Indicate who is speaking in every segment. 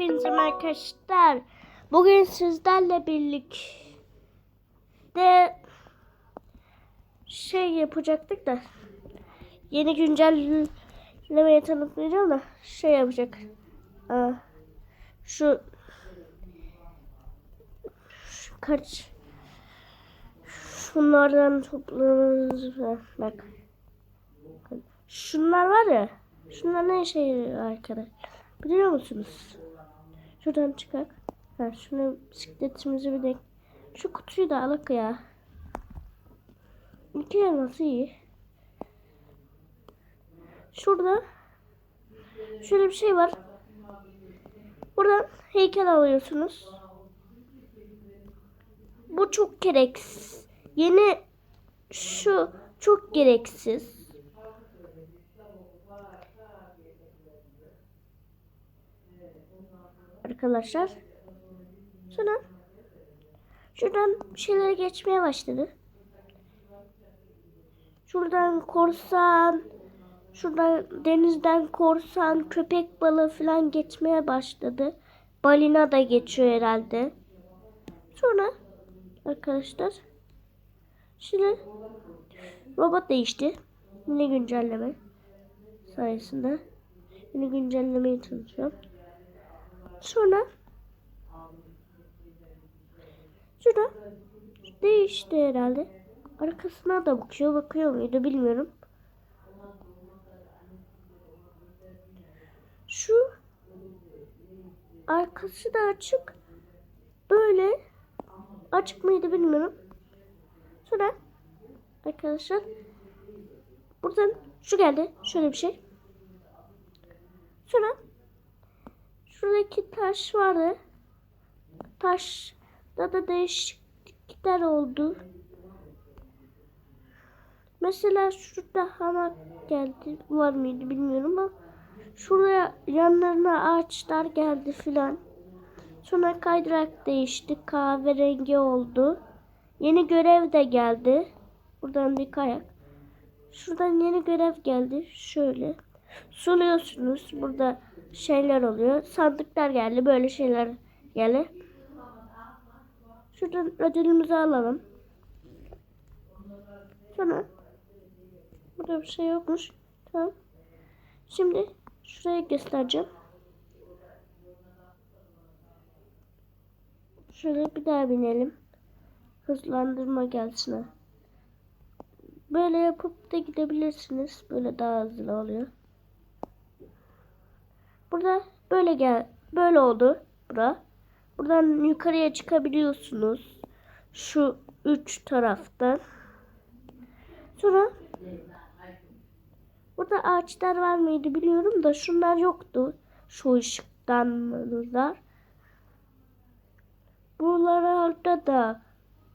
Speaker 1: Hepinize arkadaşlar. Bugün sizlerle birlikte şey yapacaktık da yeni güncellemeyi tanıtmayacağım da şey yapacak. Şu, şu kaç şunlardan toplamamız bak. Şunlar var ya. Şunlar ne işe yarıyor arkadaşlar? Biliyor musunuz? Şuradan çıkak. Ha, şunu bisikletimizi bir de şu kutuyu da alak ya. İki elması iyi. Şurada şöyle bir şey var. Buradan heykel alıyorsunuz. Bu çok gereksiz. Yeni şu çok gereksiz. Arkadaşlar. Sonra şuradan bir şeyler geçmeye başladı. Şuradan korsan, şuradan denizden korsan, köpek balığı falan geçmeye başladı. Balina da geçiyor herhalde. Sonra arkadaşlar şimdi robot değişti. Yine güncelleme sayesinde. Yine güncellemeyi tanıtıyorum. Sonra şurada değişti herhalde. Arkasına da bakıyor. Bakıyor muydu bilmiyorum. Şu arkası da açık. Böyle açık mıydı bilmiyorum. Sonra arkadaşlar buradan şu geldi. Şöyle bir şey. Sonra Şuradaki taş vardı. Taşta da değişiklikler oldu. Mesela şurada hamak geldi. Var mıydı bilmiyorum ama şuraya yanlarına ağaçlar geldi filan. Sonra kaydırak değişti. Kahverengi oldu. Yeni görev de geldi. Buradan bir kayak. Şuradan yeni görev geldi. Şöyle. Suluyorsunuz. Burada şeyler oluyor. Sandıklar geldi. Böyle şeyler geldi. Şuradan ödülümüzü alalım. Sonra burada bir şey yokmuş. Tamam. Şimdi şuraya göstereceğim. Şöyle bir daha binelim. Hızlandırma gelsin. Böyle yapıp da gidebilirsiniz. Böyle daha hızlı oluyor. Burada böyle gel böyle oldu bura. Buradan yukarıya çıkabiliyorsunuz. Şu üç taraftan. Sonra burada ağaçlar var mıydı biliyorum da şunlar yoktu. Şu ışıktanlar. Buralarda da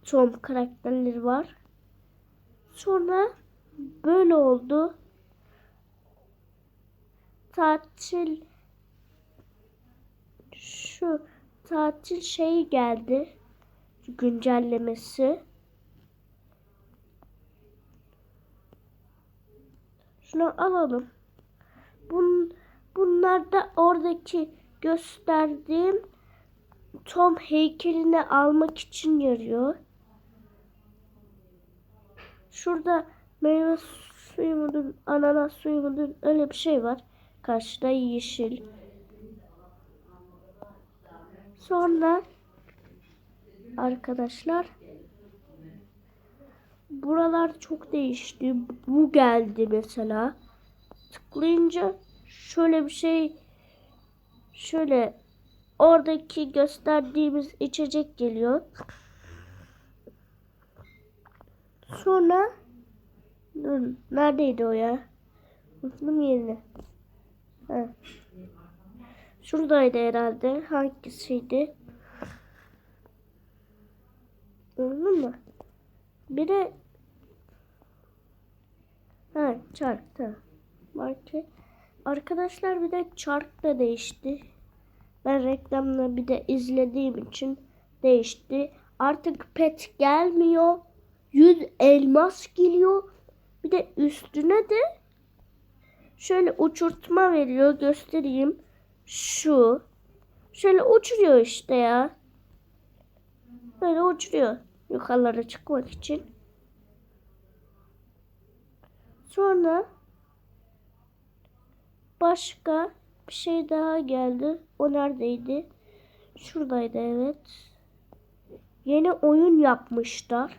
Speaker 1: Tom karakterleri var. Sonra böyle oldu. Tatil şu tatil şeyi geldi. Güncellemesi. Şunu alalım. Bun, bunlar da oradaki gösterdiğim Tom heykelini almak için yarıyor. Şurada meyve suyu mudur, ananas suyu mudur öyle bir şey var. Karşıda yeşil. Sonra arkadaşlar buralar çok değişti. Bu geldi mesela. Tıklayınca şöyle bir şey şöyle oradaki gösterdiğimiz içecek geliyor. Sonra neredeydi o ya? Unuttum yerini. Ha. Şuradaydı herhalde. Hangisiydi? Anladın mı? Bir de ha çark tamam. Market. Arkadaşlar bir de çark da değişti. Ben reklamla bir de izlediğim için değişti. Artık pet gelmiyor. 100 elmas geliyor. Bir de üstüne de şöyle uçurtma veriyor. Göstereyim. Şu. Şöyle uçuruyor işte ya. Böyle uçuruyor yukarılara çıkmak için. Sonra başka bir şey daha geldi. O neredeydi? Şuradaydı evet. Yeni oyun yapmışlar.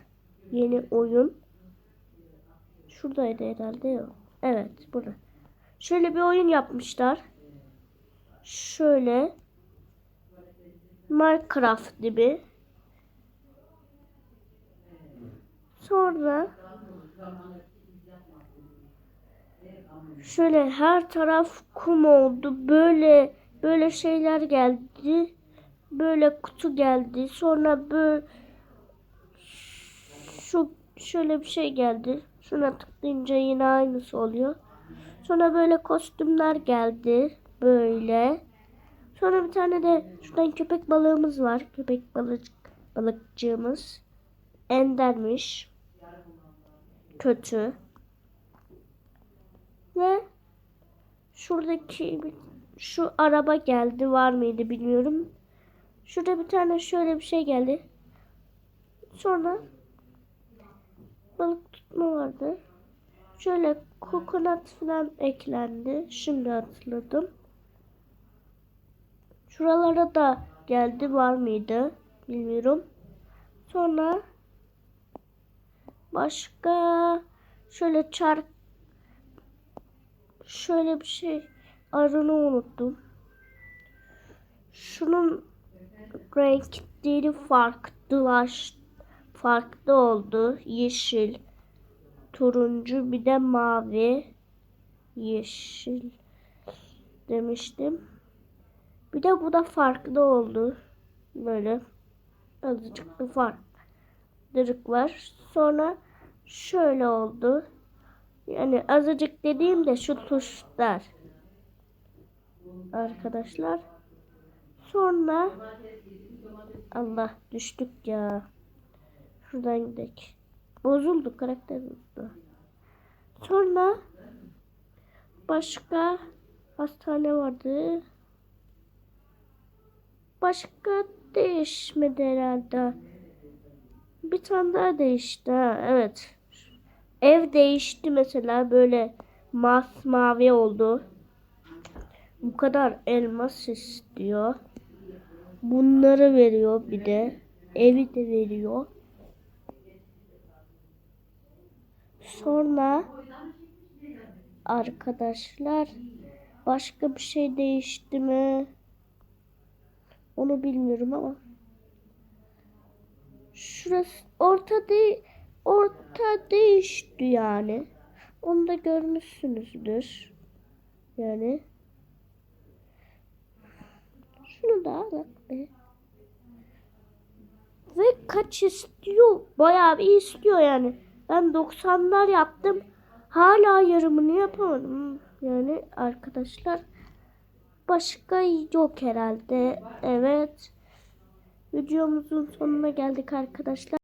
Speaker 1: Yeni oyun. Şuradaydı herhalde yok. Evet burada. Şöyle bir oyun yapmışlar. Şöyle. Minecraft gibi. Sonra şöyle her taraf kum oldu. Böyle böyle şeyler geldi. Böyle kutu geldi. Sonra böyle şu şöyle bir şey geldi. Şuna tıklayınca yine aynısı oluyor. Sonra böyle kostümler geldi. Böyle. Sonra bir tane de şuradan köpek balığımız var. Köpek balık balıkçığımız. Endermiş. Kötü. Ve şuradaki şu araba geldi. Var mıydı bilmiyorum. Şurada bir tane şöyle bir şey geldi. Sonra balık tutma vardı. Şöyle kokonat falan eklendi. Şimdi hatırladım. Şuralara da geldi var mıydı bilmiyorum. Sonra başka şöyle çark şöyle bir şey arını unuttum. Şunun renkleri farklılaş farklı oldu. Yeşil, turuncu bir de mavi, yeşil demiştim. Bir de bu da farklı oldu. Böyle azıcık bir farklılık var. Sonra şöyle oldu. Yani azıcık dediğim de şu tuşlar. Arkadaşlar. Sonra Allah düştük ya. Şuradan gidelim. Bozuldu karakter bozuldu. Sonra başka hastane vardı. Başka değişmedi herhalde. Bir tane daha değişti ha. Evet. Ev değişti mesela böyle masmavi oldu. Bu kadar elmas istiyor. Bunları veriyor bir de. Evi de veriyor. Sonra arkadaşlar başka bir şey değişti mi? Onu bilmiyorum ama. Şurası orta de orta değişti yani. Onu da görmüşsünüzdür. Yani. Şunu da al be. Ve kaç istiyor? Bayağı bir istiyor yani. Ben 90'lar yaptım. Hala yarımını yapamadım. Yani arkadaşlar. Başka yok herhalde. Evet. Videomuzun sonuna geldik arkadaşlar.